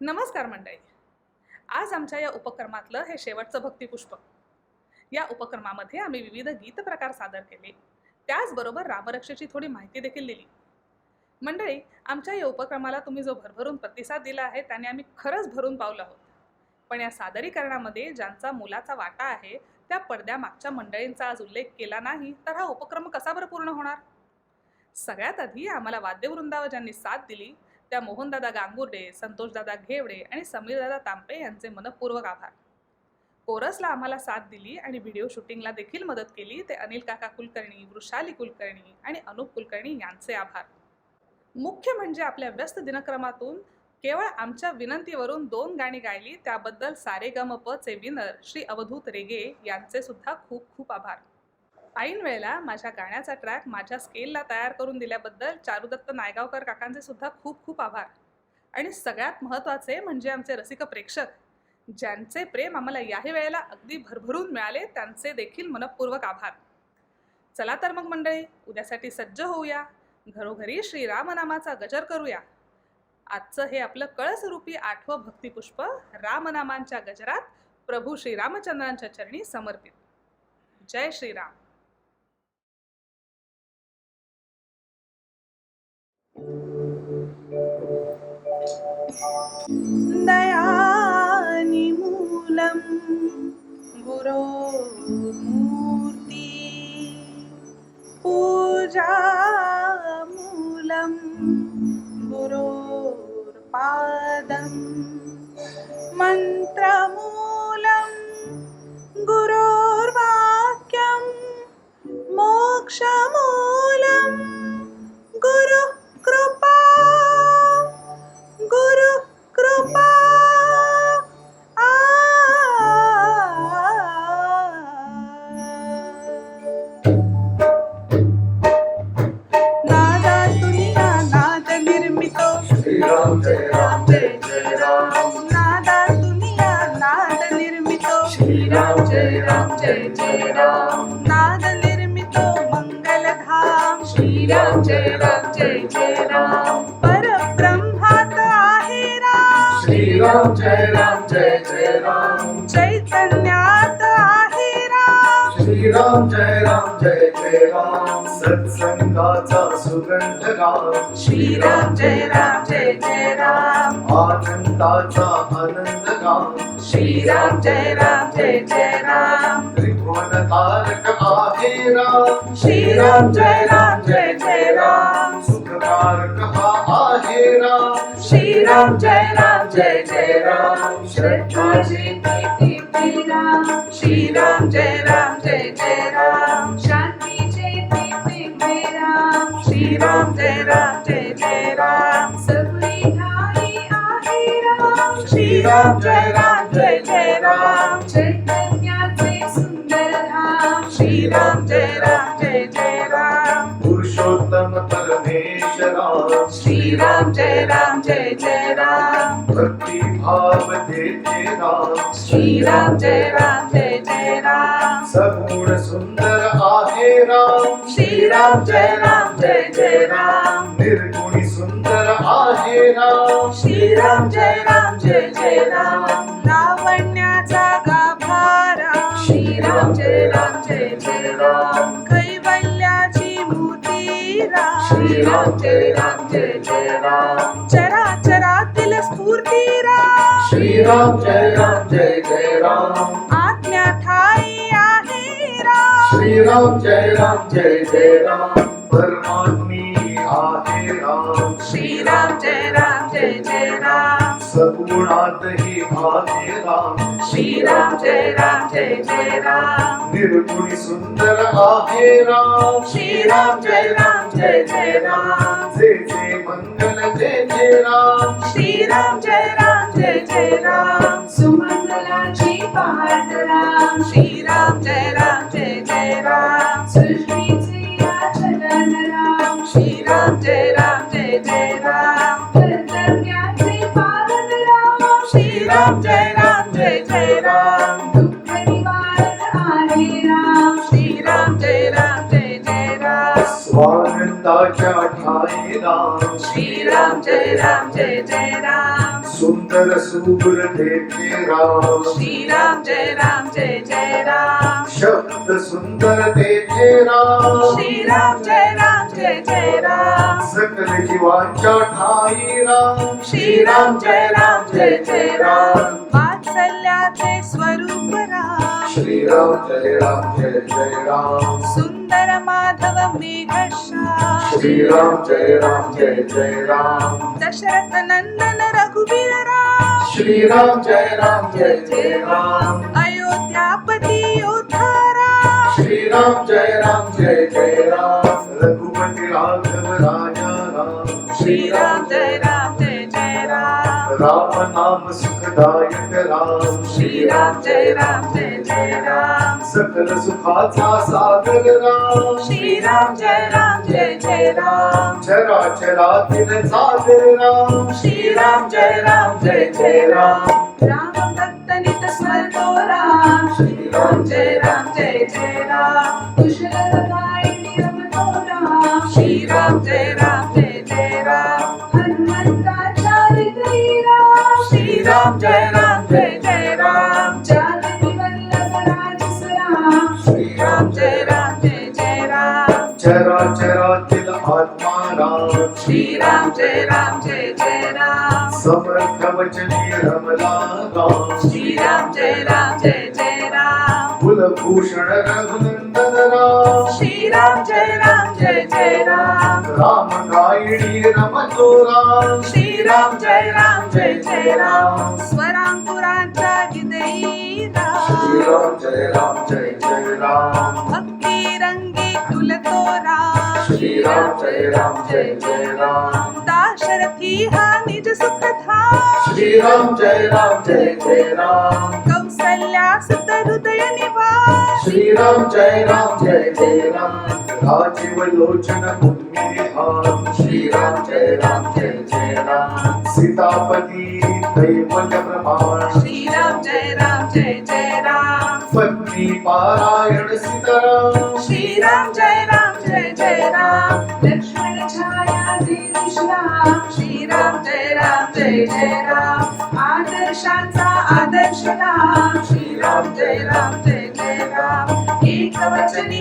नमस्कार मंडळी. आज आमच्या या उपक्रमातलं हे शेवटचं भक्तिपुष्प. या उपक्रमामध्ये आम्ही विविध गीत प्रकार सादर केले. त्याचबरोबर रामरक्षेची थोडी माहिती देखील दिली. मंडळी आमच्या या उपक्रमाला तुम्ही जो भरभरून प्रतिसाद दिला आहे त्याने आम्ही खरंच भरून पावलं आहोत. पण या सादरीकरणामध्ये ज्यांचा मुलाचा वाटा आहे त्या पडद्यामागच्या मंडळींचा आज उल्लेख केला नाही तर हा उपक्रम कसा बरं पूर्ण होणार? सगळ्यात आधी आम्हाला वाद्यवृंदावर ज्यांनी साथ दिली त्या मोहनदादा गांगुर्डे संतोषदादा घेवडे आणि समीरदादा तांपे यांचे मनपूर्वक आभार. कोरसला आम्हाला साथ दिली आणि व्हिडिओ शूटिंगला देखील मदत केली ते अनिल काका कुलकर्णी वृषाली कुलकर्णी आणि अनुप कुलकर्णी यांचे आभार. मुख्य म्हणजे आपल्या व्यस्त दिनक्रमातून केवळ आमच्या विनंतीवरून दोन गाणी गायली त्याबद्दल सारे चे विनर श्री अवधूत रेगे यांचे सुद्धा खूप खूप आभार. ऐन वेळेला माझ्या गाण्याचा ट्रॅक माझ्या स्केलला तयार करून दिल्याबद्दल चारुदत्त नायगावकर काकांचे सुद्धा खूप खूप आभार. आणि सगळ्यात महत्त्वाचे म्हणजे आमचे रसिक प्रेक्षक ज्यांचे प्रेम आम्हाला याही वेळेला अगदी भरभरून मिळाले त्यांचे देखील मनपूर्वक आभार. चला तर मग मंडळी उद्यासाठी सज्ज होऊया. घरोघरी श्रीरामनामाचा गजर करूया. आजचं हे आपलं कळसरूपी आठवं भक्तिपुष्प रामनामांच्या गजरात प्रभू श्रीरामचंद्रांच्या चरणी समर्पित. जय श्रीराम. गुरोर्पादं मन्त्रमूलं गुरोर्वाक्यं मोक्षमूलं श्रीराम जय राम जय जय राम नादा दुनिया नाद निर्मितो श्रीराम जय राम जय जय राम नाद निर्मितो मंगलधाम श्रीराम जय राम जय जय राम परब्रह्मात आहे राम श्रीराम जय राम जय जय राम चैतन्यात आहे राम जय राम जय जय राम. सत्संगाचा सुगंध गाम श्रीराम जय राम जय जय राम. आनंदाचा आनंद गाम श्रीराम जय राम जय जय राम. त्रिभुवन तारक आहे राम. श्रीराम जय राम जय जय राम. सुखकारक हा आहे राम. श्रीराम जय राम जय जय Ram. श्रद्धाचे Jai Ram, Shri Ram, Jai Ram, Jai Jai Ram. Shanti Chaiti Ping Jai Ram, Shri Ram, Jai Ram, Jai Jai Ram. Sabri Dhari Ahi Ram, Shri Ram, Jai Ram, Jai Jai Ram. Chaitanya Jai Sundar Dham, Shri Ram, Jai Ram, Jai Jai Ram. Purushottam Parameshwara, Shri Ram, Jai Ram, Jai Ram भक्ती भाव देते राम श्रीराम जय राम जय जय राम। सगुण सुंदर आहे राम। श्रीराम जय राम जय जय राम। निर्गुणी सुंदर आहे राम। श्रीराम जय राम जय जय राम। लावण्याचा गाभारा श्रीराम जय राम जय जय राम। कैवल्याची राम श्रीराम जय राम जय जय राम। चराचरातील स्फूर्ती राम। श्रीराम जय राम जय जय राम। आज्ञा ठाई आहे राम। श्रीराम जय राम जय जय राम। परमात्मी सगुणातही आहे राम. श्रीराम जय राम जय जय राम. निर्गुणी सुंदर आहे राम. श्रीराम जय राम जय जय राम. जे जे मंगल जय जय राम. श्रीराम जय राम जय जय राम. राम श्रीराम जय राम जय जय राम दुःख निवारण आहे राम श्रीराम जय राम जय जय राम स्वानंदाच्या ठाई राम राम श्रीराम जय राम जय जय राम सुंदर सुर देखे राम। श्रीराम जय राम जय जय राम। शब्द सुंदर देखे राम। श्रीराम जय राम जय जय राम। सकल जीवांच्या ठाई राम। श्रीराम जय राम जय जय राम। वात्सल्याचे स्वरूप राम। श्रीराम जय राम जय जय राम। सुंदर माधव मेघश्याम श्रीराम जय राम जय जय राम। दशरथ नंदन रघुवीर राम। श्रीराम जय राम जय जय राम। अयोध्यापती योद्धा राम। श्रीराम जय राम जय जय राम। रघुपति राघव राजा राम। श्रीराम जय राम जय जय राम। राम नाम सुखदायक राम। श्रीराम जय राम जय जय राम सकल सुखाचा सागर राम श्रीराम जय राम जय जय राम चराचरातील सागर राम श्रीराम जय राम जय जय राम राम भक्त नित स्मरतो राम श्रीराम जय राम जय समर्थ वचनी रमला राम श्रीराम जय राम जय जय राम कुलभूषण रघुनंदन राम श्रीराम जय राम जय जय राम राम गायणी रमतो राम श्रीराम जय राम जय जय राम स्वरांकुराचा हृदयी राम श्रीराम जय राम जय जय राम भक्ती रंगी तुलतो राम श्रीराम जय राम जय जय राम दाशरथी हा निज सुख धाम श्रीराम जय राम जय जय राम. कौसल्या सुत हृदय निवास श्रीराम जय राम जय जय राम. राजीव लोचन पुण्यनिधान श्रीराम जय राम जय जय राम. सीतापती दैवल्य प्रमाण. श्रीराम जय राम जय जय राम. पत्नी पारायण सीताराम. श्रीराम जय राम जय जय राम. लक्ष्मण छाया जय आदर्शाचा आदर्श राम श्रीराम जय राम जय जय राम एक वचनी